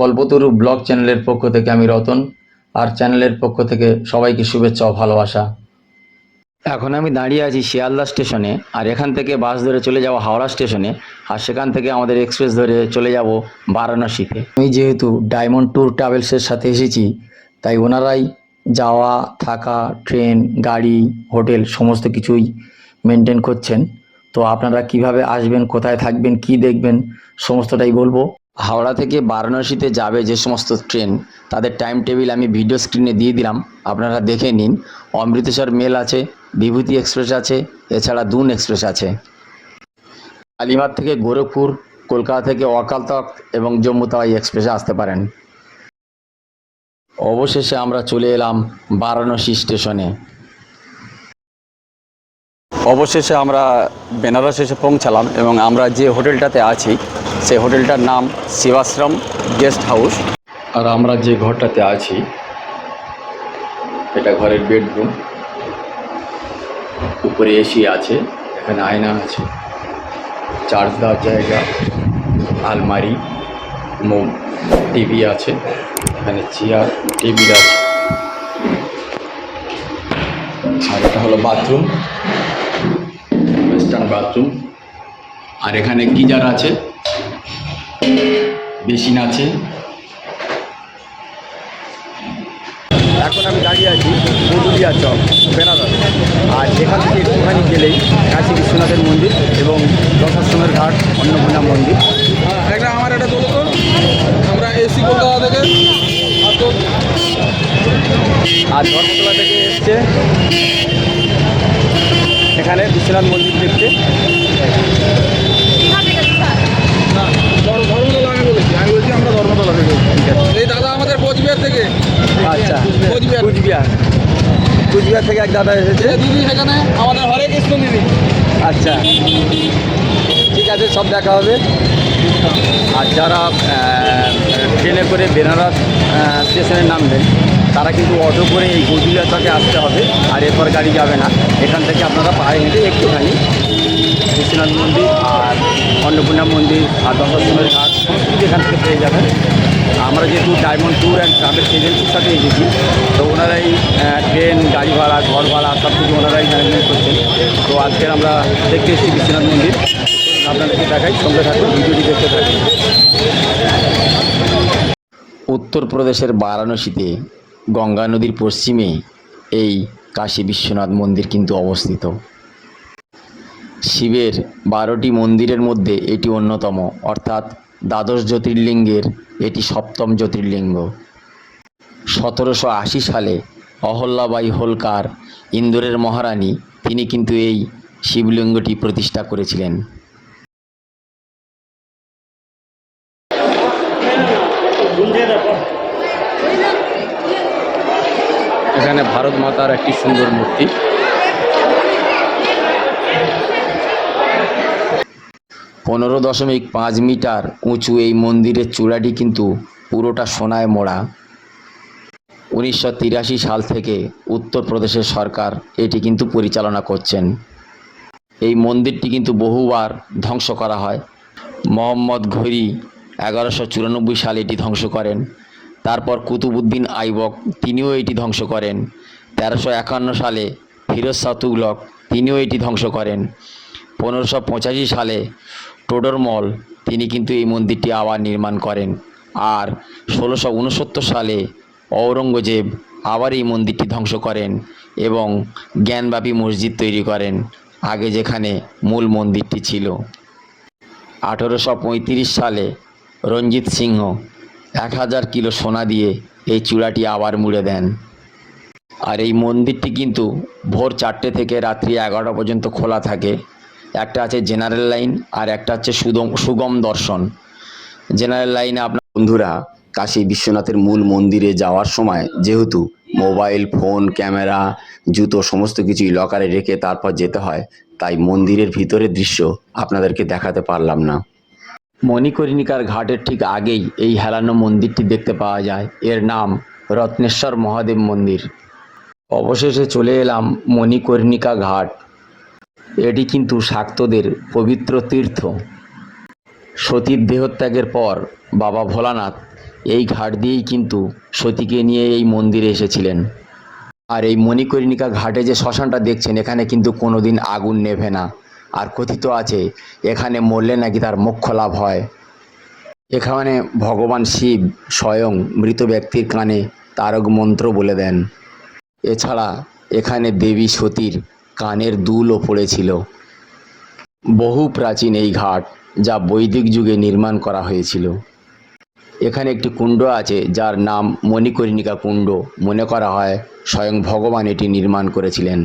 কল্পতরু blog চ্যানেলের পক্ষ থেকে আমি রতন, আর চ্যানেলের পক্ষ থেকে সবাইকে শুভেচ্ছা ও ভালোবাসা। এখন আমি দাঁড়িয়ে আছি শিয়ালদা স্টেশনে, আর এখান থেকে বাস ধরে চলে যাব হাওড়া স্টেশনে, আর সেখান থেকে আমাদের এক্সপ্রেস ধরে চলে যাব বারাণসীতে। আমি যেহেতু ডায়মন্ড ট্যুর ট্রাভেলসের সাথে এসেছি, তাই ওনারাই যাওয়া, থাকা, ট্রেন, গাড়ি, হোটেল সমস্ত কিছুই মেনটেন করছেন। তো আপনারা কীভাবে আসবেন, কোথায় থাকবেন, কি দেখবেন, সমস্তটাই বলব। হাওড়া থেকে বারাণসীতে যাবে যে সমস্ত ট্রেন, তাদের টাইম টেবিল আমি ভিডিও স্ক্রিনে দিয়ে দিলাম, আপনারা দেখে নিন। অমৃতসর মেল আছে, বিভূতি এক্সপ্রেস আছে, এছাড়া দুন এক্সপ্রেস আছে। আলিমার থেকে গোরখপুর, কলকাতা থেকে অকাল তখ্ত এবং জম্মু এক্সপ্রেসে আসতে পারেন। অবশেষে আমরা চলে এলাম বারাণসী স্টেশনে অবশেষে আমরা বেনারস এসে পৌঁছালাম এবং আমরা যে হোটেলটাতে আছি সেই হোটেলটার নাম শিবাশ্রম গেস্ট হাউস। আর আমরা যে ঘরটাতে আছি, এটা ঘরের বেডরুম। উপরে এসি আছে, এখানে আয়না আছে। চার্জ দেওয়ার জায়গা, আলমারি, মোম, টিভি আছে, এখানে চেয়ার, টেবিল আছে। আর এটা হলো বাথরুম, ওয়েস্টার্ন বাথরুম। আর এখানে গিজার আছে বেসিন আছে। এখন আমি দাঁড়িয়ে আছি পুরুলিয়া চক বেনারস। আর এখান থেকে একটুখানি গেলেই কাশী বিশ্বনাথের মন্দির এবং দশাশ্রমের ঘাট অন্নপূর্ণা মন্দির। একটা আমার একটা তোলো আমরা এসি কলকাতা থেকে আর ধর্মতলা থেকে এসছে এখানে বিশ্বনাথ মন্দির দেখতে না ধর- ধর্মতলা আমি বলেছি আমি বলছি আমরা ধর্মতলা থেকে এই দাদা আমাদের কোচবিহার থেকে আচ্ছা কোচবিহার। কুচবিহার। কুচবিহার থেকে এক দাদা এসেছে। দিদি সেখানে আমাদের হরে কৃষ্ণ দিদি। আচ্ছা। ঠিক আছে সব দেখা হবে। আর যারা ট্রেনে করে বেনারস স্টেশনে নামবেন তারা কিন্তু অটো করে এই গজুলিয়া চকে আসতে হবে আর এরপর গাড়ি যাবে না। এখান থেকে আপনারা পায়ে হেঁটে একটুখানি বিশ্বনাথ মন্দির আর অন্নপূর্ণা মন্দির আর দশাশ্রমের ঘাট সমস্ত কিছু এখান থেকে পেয়ে যাবেন। আমরা যেহেতু ডায়মন্ড ট্যুর অ্যান্ড ট্রাভেলস এজেন্সির সাথে এসেছি, তো ওনারাই ট্রেন গাড়ি ভাড়া, ঘর ভাড়া, সব কিছু ওনারাই ম্যানেজমেন্ট করছেন। তো আজকের আমরা দেখতে এসেছি বিশ্বনাথ মন্দির। আপনাদেরকে দেখাই, সঙ্গে থাকুন ভিডিওটি দেখতে থাকুন। উত্তরপ্রদেশের বারাণসীতে গঙ্গা নদীর পশ্চিমে এই কাশী বিশ্বনাথ মন্দির কিন্তু অবস্থিত। শিবের বারোটি মন্দিরের মধ্যে এটি অন্যতম, অর্থাৎ দ্বাদশ জ্যোতির্লিঙ্গের এটি সপ্তম জ্যোতির্লিঙ্গ। সতেরোশো আশি সালে অহল্যাবাই হোলকার ইন্দোরের মহারানী, তিনি কিন্তু এই শিবলিঙ্গটি প্রতিষ্ঠা করেছিলেন। এখানে ভারত মাতার একটি সুন্দর মূর্তি। পনেরো দশমিক পাঁচ মিটার উঁচু এই মন্দিরের চূড়াটি কিন্তু পুরোটা সোনায় মোড়া। উনিশশো তিরাশি সাল থেকে উত্তরপ্রদেশের সরকার এটি কিন্তু পরিচালনা করছেন। এই মন্দিরটি কিন্তু বহুবার ধ্বংস করা হয়। মোহাম্মদ ঘুরি এগারোশো চুরানব্বই সালে এটি ধ্বংস করেন। তারপর কুতুবুদ্দিন আইবক তিনিও এটি ধ্বংস করেন। তেরোশো একান্ন সালে ফিরোজ শাহ তুগলক তিনিও এটি ধ্বংস করেন। পনেরোশো পঁচাশি সালে টোডরমল তিনি কিন্তু এই মন্দিরটি আবার নির্মাণ করেন। আর ষোলোশো উনসত্তর সালে ঔরঙ্গজেব আবার এই মন্দিরটি ধ্বংস করেন এবং জ্ঞানব্যাপী মসজিদ তৈরি করেন, আগে যেখানে মূল মন্দিরটি ছিল। আঠেরোশো পঁয়ত্রিশ সালে রঞ্জিত সিংহ এক হাজার কিলো সোনা দিয়ে এই চূড়াটি আবার মুড়ে দেন। আর এই মন্দিরটি কিন্তু ভোর চারটে থেকে রাত্রি এগারোটা পর্যন্ত খোলা থাকে। একটা আছে জেনারেল লাইন আর একটা হচ্ছে সুদম সুগম দর্শন। জেনারেল লাইনে আপনার বন্ধুরা, কাশী বিশ্বনাথের মূল মন্দিরে যাওয়ার সময় যেহেতু মোবাইল ফোন ক্যামেরা জুতো সমস্ত কিছুই লকারে রেখে তারপর যেতে হয়, তাই মন্দিরের ভিতরের দৃশ্য আপনাদেরকে দেখাতে পারলাম না। মণিকর্ণিকার ঘাটের ঠিক আগেই এই হেলানো মন্দিরটি দেখতে পাওয়া যায়। এর নাম রত্নেশ্বর মহাদেব মন্দির। অবশেষে চলে এলাম মণিকর্ণিকা ঘাট। এটি কিন্তু শাক্তদের পবিত্র তীর্থ। সতীর দেহত্যাগের পর বাবা ভোলানাথ এই ঘাট দিয়েই কিন্তু সতীকে নিয়ে এই মন্দিরে এসেছিলেন। আর এই মণিকর্ণিকা ঘাটে যে শ্মশানটা দেখছেন, এখানে কিন্তু কোনোদিন আগুন নেভে না। আর কথিত আছে, এখানে মরলে নাকি তার মোক্ষ লাভ হয়। এখানে ভগবান শিব স্বয়ং মৃত ব্যক্তির কানে তারক মন্ত্র বলে দেন। এছাড়া এখানে দেবী সতীর কানের দুলও পড়েছিল বহু প্রাচীন এই ঘাট যা বৈদিক যুগে নির্মাণ করা হয়েছিল। এখানে একটি কুণ্ড আছে যার নাম মণিকর্ণিকা কুণ্ড। মনে করা হয় স্বয়ং ভগবান এটি নির্মাণ করেছিলেন।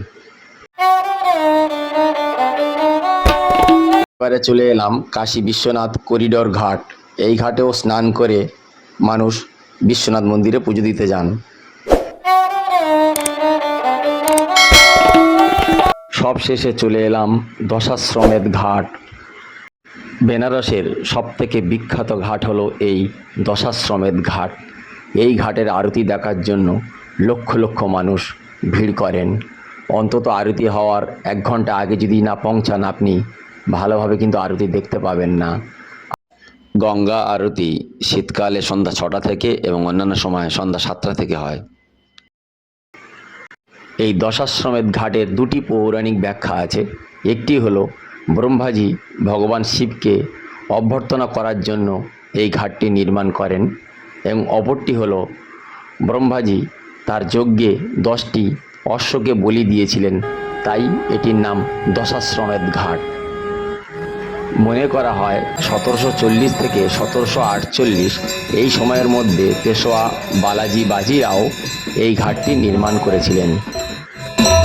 এবারে চলে এলাম কাশী বিশ্বনাথ করিডোর ঘাট। এই ঘাটেও স্নান করে মানুষ বিশ্বনাথ মন্দিরে পুজো দিতে যান। সব শেষে চলে এলাম দশাশ্রমেধ ঘাট। বেনারসের সবথেকে বিখ্যাত ঘাট হলো এই দশাশ্রমেধ ঘাট। এই ঘাটের আরতি দেখার জন্য লক্ষ লক্ষ মানুষ ভিড় করেন। অন্তত আরতি হওয়ার এক ঘণ্টা আগে যদি না পৌঁছান আপনি, ভালোভাবে কিন্তু আরতি দেখতে পাবেন না। গঙ্গা আরতি শীতকালে সন্ধ্যা ছটা থেকে এবং অন্যান্য সময় সন্ধ্যা সাতটা থেকে হয়। এই দশাশ্রমেধ ঘাটের দুটি পৌরাণিক ব্যাখ্যা আছে। একটি হলো, ব্রহ্মাজি ভগবান শিবকে অভ্যর্থনা করার জন্য এই ঘাটটি নির্মাণ করেন এবং অপরটি হলো, ব্রহ্মাজি তার যজ্ঞে দশটি অশ্বকে বলি দিয়েছিলেন, তাই এটির নাম দশাশ্রমেধ ঘাট। মনে করা হয় সতেরোশো চল্লিশ থেকে সতেরোশো আটচল্লিশ এই সময়ের মধ্যে পেশোয়া, বালাজি, বাজিরাও এই ঘাটটি নির্মাণ করেছিলেন।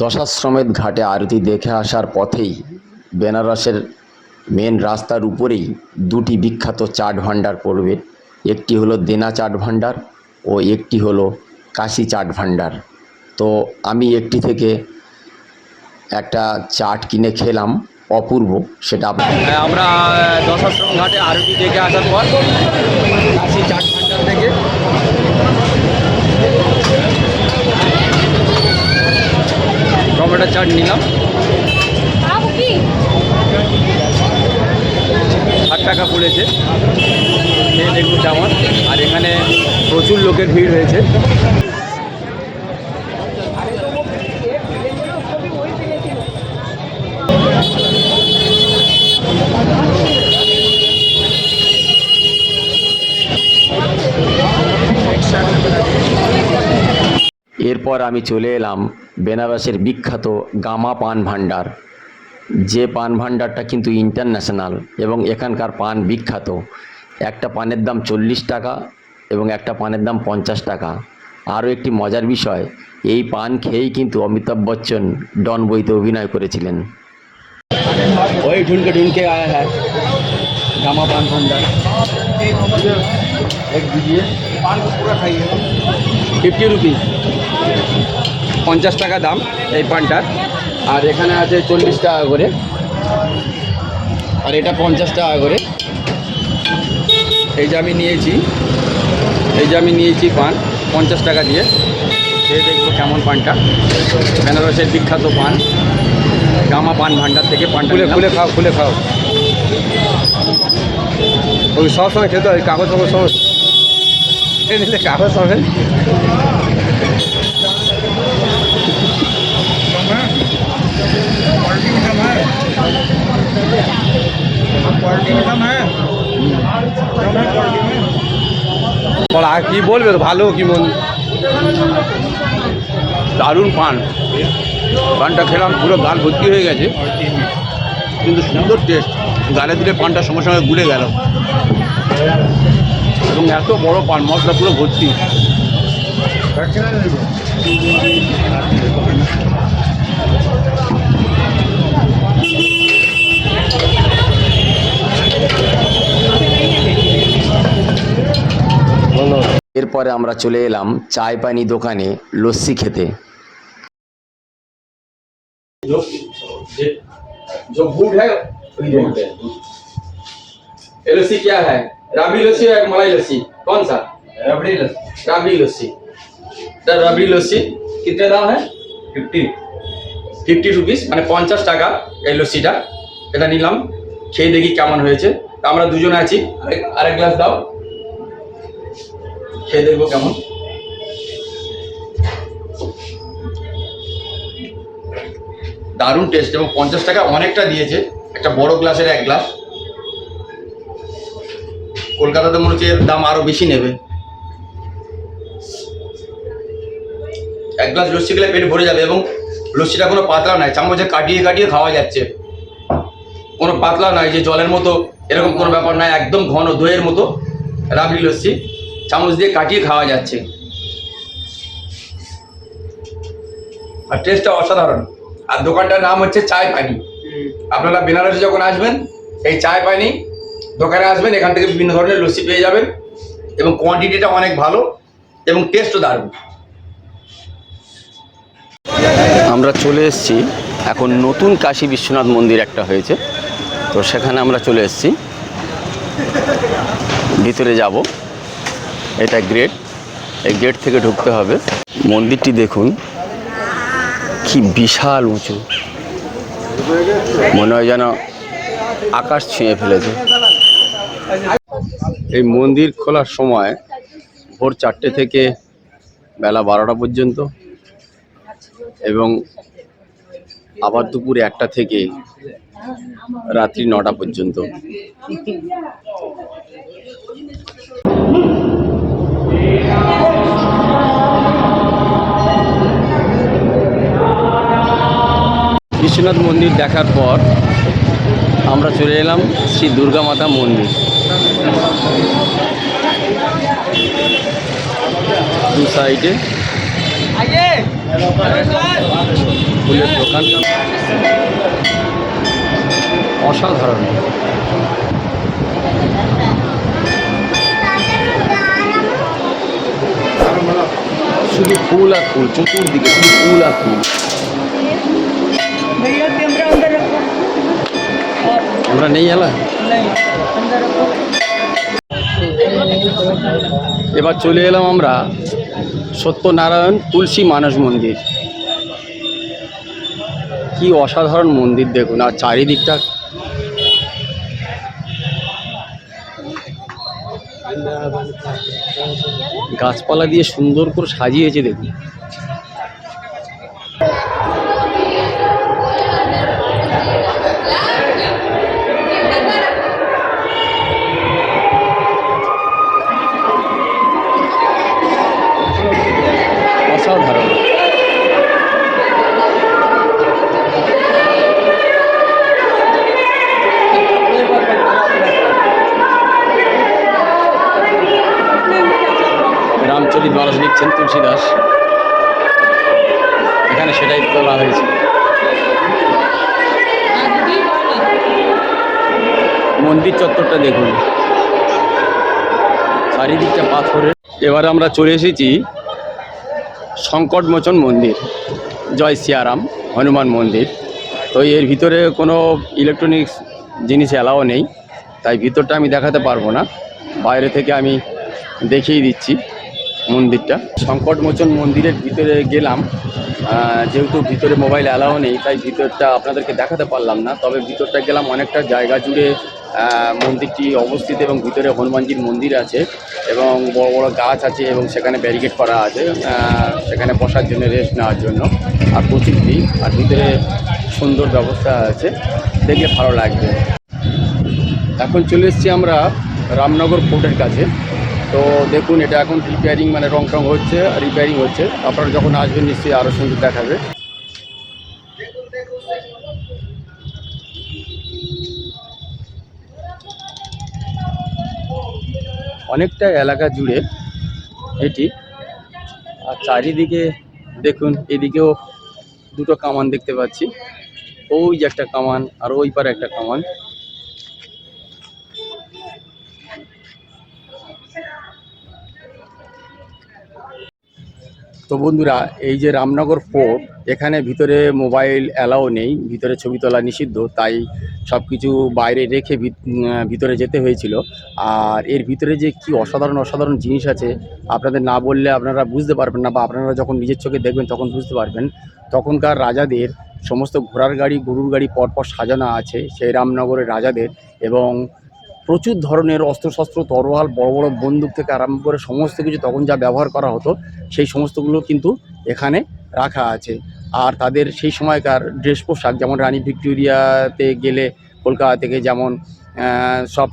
দশাশ্রমেধ ঘাটে আরতি দেখে আসার পথেই বেনারসের মেন রাস্তার উপরেই দুটি বিখ্যাত চাট ভাণ্ডার পড়বে। একটি হলো দেনা চাট ভাণ্ডার ও একটি হলো কাশি চাট ভাণ্ডার। তো আমি একটি থেকে একটা চাট কিনে খেলাম অপূর্ব সেটা হ্যাঁ, আমরা দশাশ্রম ঘাটে আরতি দেখে আসার পর কাশি চাট ভান্ডার থেকে টমেটো চাট নিলাম। ষাট টাকা পড়েছে। দেখুন আমার আর এখানে প্রচুর লোকের ভিড় হয়েছে। এরপর আমি চলে এলাম বেনারসের বিখ্যাত গামা পান ভাণ্ডার। যে পান ভাণ্ডারটা কিন্তু ইন্টারন্যাশনাল এবং এখানকার পান বিখ্যাত। একটা পানের দাম চল্লিশ টাকা এবং একটা পানের দাম পঞ্চাশ টাকা। আরও একটি মজার বিষয়, এই পান খেয়েই কিন্তু অমিতাভ বচ্চন ডন বইতে অভিনয় করেছিলেন। ওই ঢুনকে ঢুনকে আয়া হ্যাঁ। গামা পান ভাণ্ডার। है गामा पान भंडार एक दीजिए ফিফটি রুপিস পঞ্চাশ টাকা দাম এই পানটার আর এখানে আছে চল্লিশ টাকা করে আর এটা পঞ্চাশ টাকা করে এই যে আমি নিয়েছি এই যে আমি নিয়েছি পান পঞ্চাশ টাকা দিয়ে খেয়ে দেখবো কেমন পানটা বেনারসের বিখ্যাত পান গামা পান ভান্ডার থেকে পানটা খুলে নিলাম। খুলে খাও খুলে খাও ওই সব সময় খেতে হয়, কাগজ ফাগজ সময় নিলে কাগজ হবে বল, আর কি বলবে ভালো কি মন? দারুণ পান। পানটা খেলাম, পুরো গাল ভর্তি হয়ে গেছে। কিন্তু সুন্দর টেস্ট গালে দিলে পানটা সঙ্গে সঙ্গে গুলে গেল। এবং এত বড় পান মশলা পুরো ভর্তি। এরপরে আমরা চলে এলাম চায় পানি দোকানে লস্যি খেতে। वही बोलते हैं ये लस्सी क्या है राबड़ी लस्सी है मलाई लस्सी कौन सा रबड़ी लस्सी राबड़ी लस्सी এটা রাবড়ি লস্যি কিতনে দাম है ফিফটি ফিফটি রুপিস মানে পঞ্চাশ টাকা এই লস্যিটা এটা নিলাম খেয়ে দেখি কেমন হয়েছে তা আমরা দুজন আছি আরেক আরেক গ্লাস দাও খেয়ে দেখবো কেমন দারুণ টেস্ট এবং পঞ্চাশ টাকা অনেকটা দিয়েছে একটা বড় গ্লাসের এক গ্লাস। কলকাতাতে মনে হচ্ছে দাম আরও বেশি নেবে। এক গ্লাস লস্যি খেলে পেট ভরে যাবে এবং লস্যিটা কোনো পাতলা নয়, চামচে কাটিয়ে কাটিয়ে খাওয়া যাচ্ছে। কোনো পাতলা নয় যে জলের মতো, এরকম কোনো ব্যাপার নয়, একদম ঘন দইয়ের মতো রাবড়ি লস্যি, চামচ দিয়ে কাটিয়ে খাওয়া যাচ্ছে। আর টেস্টটা অসাধারণ। আর দোকানটার নাম হচ্ছে চায় পানি। আপনারা বেনারসে যখন আসবেন, এই চায় পানি দোকানে আসবেন, এখান থেকে বিভিন্ন ধরনের লস্যি পেয়ে যাবেন এবং কোয়ান্টিটিটা অনেক ভালো এবং টেস্টও দারুণ। আমরা চলে এসেছি, এখন নতুন কাশী বিশ্বনাথ মন্দির একটা হয়েছে, তো সেখানে আমরা চলে এসেছি। ভিতরে যাব, এটা গেট এই গেট থেকে ঢুকতে হবে। মন্দিরটি দেখুন, কি বিশাল উঁচু। মনে হয় যেন আকাশ ছুঁয়ে ফেলেছে। এই মন্দির খোলার সময় ভোর চারটে থেকে বেলা বারোটা পর্যন্ত এবং আবার দুপুর একটা থেকে রাত্রি নটা পর্যন্ত। বিশ্বনাথ মন্দির দেখার পর আমরা চলে এলাম শ্রী দুর্গা মাতা মন্দির। দু সাইডে ফুলের দোকান। অসাধারণ। শুধু ফুল আর ফুল, চতুর্দিকে শুধু ফুল আর ফুল। আমরা নেই এলা नहीं अंदर रखो এবার চলে এলাম আমরা সত্যনারায়ণ তুলসী মানস মন্দির কি অসাধারণ মন্দির দেখুন আর চারিদিকটা গাছপালা দিয়ে সুন্দর করে সাজিয়েছে দেখুন অসাধারণ। রামচরিত মানস লিখছেন তুলসী দাস এখানে সেটাই তোলা হয়েছে। মন্দির চত্বরটা দেখুন। চারিদিকটা পাথরের। এবার আমরা চলে এসেছি সংকটমোচন মন্দির। জয় সিয়ারাম, হনুমান মন্দির। তো এর ভিতরে কোনো ইলেকট্রনিক্স জিনিস অ্যালাও নেই। তাই ভিতরটা আমি দেখাতে পারব না। বাইরে থেকে আমি দেখিয়ে দিচ্ছি মন্দিরটা। সংকটমোচন মন্দিরের ভিতরে গেলাম। যেহেতু ভিতরে মোবাইল অ্যালাও নেই, তাই ভিতরটা আপনাদেরকে দেখাতে পারলাম না। তবে ভিতরটা গেলাম অনেকটা জায়গা জুড়ে মন্দিরটি অবস্থিত এবং ভিতরে হনুমানজির মন্দির আছে এবং বড় বড় গাছ আছে এবং সেখানে ব্যারিকেড করা আছে সেখানে বসার জন্য রেস্ট নেওয়ার জন্য। আর প্রচুর আর ভিতরে সুন্দর ব্যবস্থা আছে, দেখলে ভালো লাগবে। এখন চলে এসেছি আমরা রামনগর ফোর্টের কাছে। তো দেখুন, এটা এখন রিপেয়ারিং মানে রং টং হচ্ছে রিপেয়ারিং হচ্ছে। আপনারা যখন আসবেন, নিশ্চয়ই আরও সুন্দর দেখাবে। অনেকটা এলাকা জুড়ে এটি। আর চারিদিকে দেখুন, এদিকেও দুটো কামান দেখতে পাচ্ছি। ওই যে একটা কামান আর ওই পারে একটা কামান। তো বন্ধুরা, এই যে রামনগর ফোর্ট, এখানে ভিতরে মোবাইল অ্যালাও নেই, ভিতরে ছবি তোলা নিষিদ্ধ, তাই সব কিছু বাইরে রেখে ভিত- ভিতরে যেতে হয়েছিল। আর এর ভিতরে যে কি অসাধারণ অসাধারণ জিনিস আছে, আপনাদের না বললে আপনারা বুঝতে পারবেন না, বা আপনারা যখন নিজের চোখে দেখবেন তখন বুঝতে পারবেন। তখনকার রাজাদের সমস্ত ঘোড়ার গাড়ি, গরুর গাড়ি পরপর সাজানো আছে, সেই রামনগরের রাজাদের এবং প্রচুর ধরনের অস্ত্রশস্ত্র, তরোয়াল, বড় বড় বন্দুক থেকে আরম্ভ করে সমস্ত কিছু তখন যা ব্যবহার করা হতো, সেই সমস্তগুলো কিন্তু এখানে রাখা আছে। আর তাদের সেই সময়কার ড্রেস পোশাক যেমন রানী ভিক্টোরিয়াতে গেলে, কলকাতা থেকে যেমন সব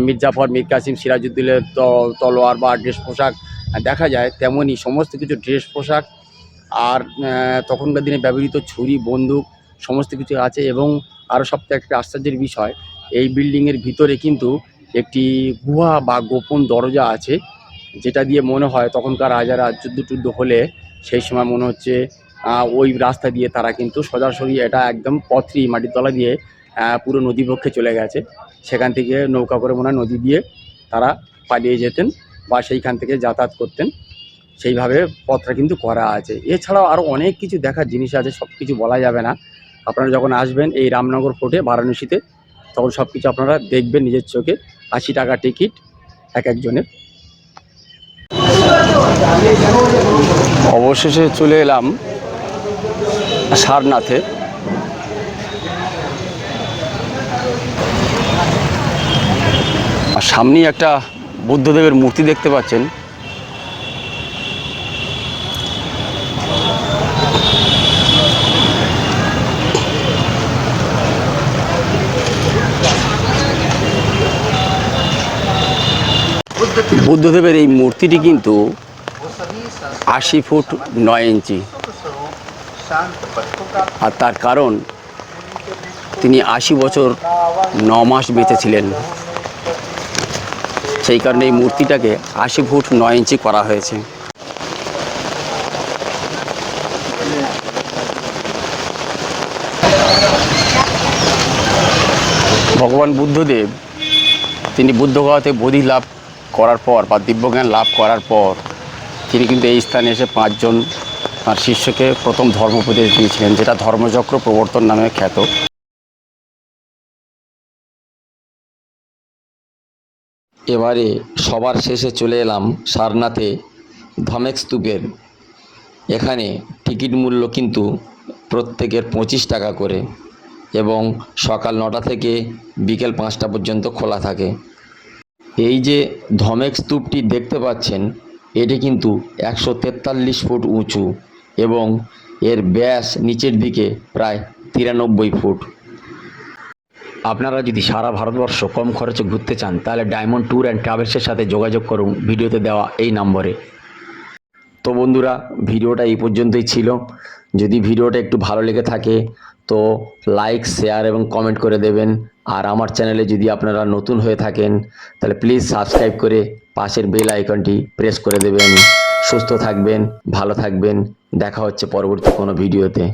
মির্জাফর, মীর কাসিম, সিরাজউদ্দৌলের ত- তলোয়ার বা ড্রেস পোশাক দেখা যায় তেমনই সমস্ত কিছু ড্রেস পোশাক আর তখনকার দিনে ব্যবহৃত ছুরি, বন্দুক সমস্ত কিছু আছে এবং আরও সবথেকে একটা আশ্চর্যের বিষয় এই বিল্ডিংয়ের ভিতরে কিন্তু একটি গুহা বা গোপন দরজা আছে, যেটা দিয়ে মনে হয় তখনকার রাজারা যুদ্ধ টুদ্ধ হলে সেই সময় মনে হচ্ছে ওই রাস্তা দিয়ে তারা কিন্তু সোজাসুজি এটা একদম পথরি মাটির তলা দিয়ে পুরো নদী পক্ষে চলে গেছে। সেখান থেকে নৌকা করে মনে নদী দিয়ে তারা পালিয়ে যেতেন বা সেইখান থেকে যাতায়াত করতেন। সেইভাবে পথটা কিন্তু করা আছে। এছাড়াও আরও অনেক কিছু দেখার জিনিস আছে সব কিছু বলা যাবে না। আপনারা যখন আসবেন এই রামনগর ফোর্টে, বারাণসীতে তখন সব কিছু আপনারা দেখবেন নিজের চোখে। আশি টাকা টিকিট এক একজনের। অবশেষে চলে এলাম সারনাথে। সামনেই একটা বুদ্ধদেবের মূর্তি দেখতে পাচ্ছেন। বুদ্ধদেবের এই মূর্তিটি কিন্তু আশি ফুট নয় ইঞ্চি। আর তার কারণ, তিনি আশি বছর ন মাস বেঁচেছিলেন। সেই কারণে এই মূর্তিটাকে আশি ফুট নয় ইঞ্চি করা হয়েছে। ভগবান বুদ্ধদেব, তিনি বুদ্ধগয়াতে বোধি লাভ করার পর বা দিব্যজ্ঞান লাভ করার পর তিনি কিন্তু এই স্থানে এসে পাঁচজন তার শিষ্যকে প্রথম ধর্মোপদেশ দিয়েছিলেন, যেটা ধর্মচক্র প্রবর্তন নামে খ্যাত। এবারে সবার শেষে চলে এলাম সারনাথে ধমেক স্তূপের। এখানে টিকিট মূল্য কিন্তু প্রত্যেকের পঁচিশ টাকা করে এবং সকাল নটা থেকে বিকেল পাঁচটা পর্যন্ত খোলা থাকে। এই যে ধমেক স্তূপটি দেখতে পাচ্ছেন, এটি কিন্তু একশো তেতাল্লিশ ফুট উঁচু এবং এর ব্যাস নিচের দিকে প্রায় তিরানব্বই ফুট। আপনারা যদি সারা ভারতবর্ষ কম খরচে ঘুরতে চান, তাহলে ডায়মন্ড ট্যুর অ্যান্ড ট্রাভেলসের সাথে যোগাযোগ করুন ভিডিওতে দেওয়া এই নম্বরে। তো বন্ধুরা, ভিডিওটা এই পর্যন্তই ছিল। যদি ভিডিওটা একটু ভালো লেগে থাকে, তো লাইক, শেয়ার এবং কমেন্ট করে দেবেন। আর আমার চ্যানেলে যদি আপনারা নতুন হয়ে থাকেন, তাহলে প্লিজ সাবস্ক্রাইব করে পাশের বেল আইকনটি প্রেস করে দেবেন। সুস্থ থাকবেন, ভালো থাকবেন। দেখা হচ্ছে পরবর্তী কোনো ভিডিওতে